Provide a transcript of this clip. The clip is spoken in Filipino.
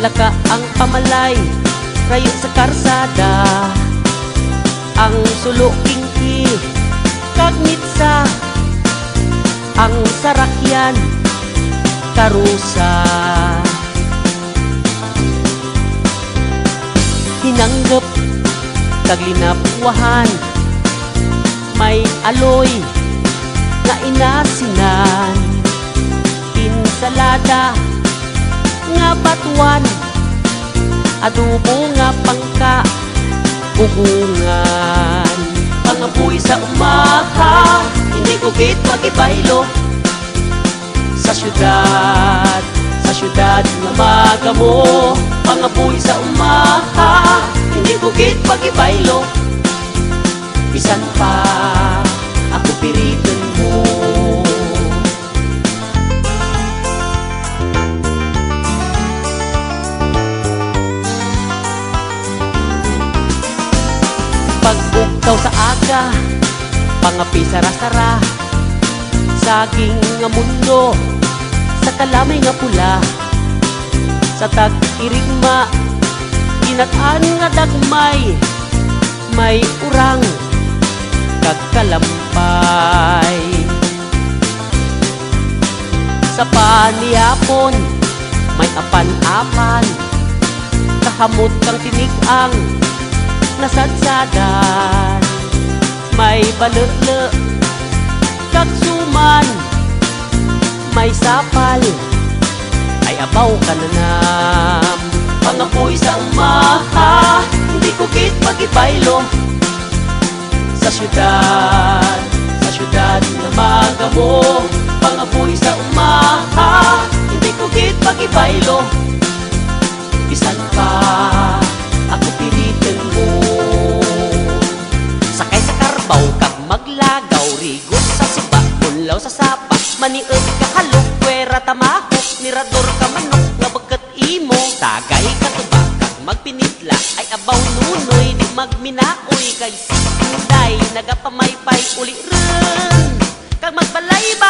Laka ang pamalay Rayo sa karsada. Ang suluking ki Kagnitsa. Ang sarakyan Karusa. Hinanggap Kaglinapuhan May aloy Nga inasinan. Insalada Nga batuan Adobo nga pangka Ugungan. Pangabuhi sa umaha Hindi ko git magibaylo Sa syudad Sa syudad nga magamo Pangabuhi sa umaha Hindi ko git magibaylo Bisan pa Pagbugtaw sa aga Pangapi sara-sara Saging nga mundo Sa kalamay nga pula Sa tag-irigma Ginataan nga dagmay May urang Kagkalampay. Sa paniyapon May apan-apan Kahamot kang tinigang nasadsadan May balele Kagsuman May sapal. Ay abaw ka na nam. Pangapoy sa umaha Hindi ko kit magibaylo Sa syudad Sa syudad na magamo Pangapoy sa umaha Hindi ko kit magibaylo paniag kahalok Pwera tamahok, mirador ka manok Labagkat imo, tagay ka tubakag Magpinidla ay abaw nunoy Di magminaoy kay sikunday Nagapamaypay uli rin. Kag magbalay ba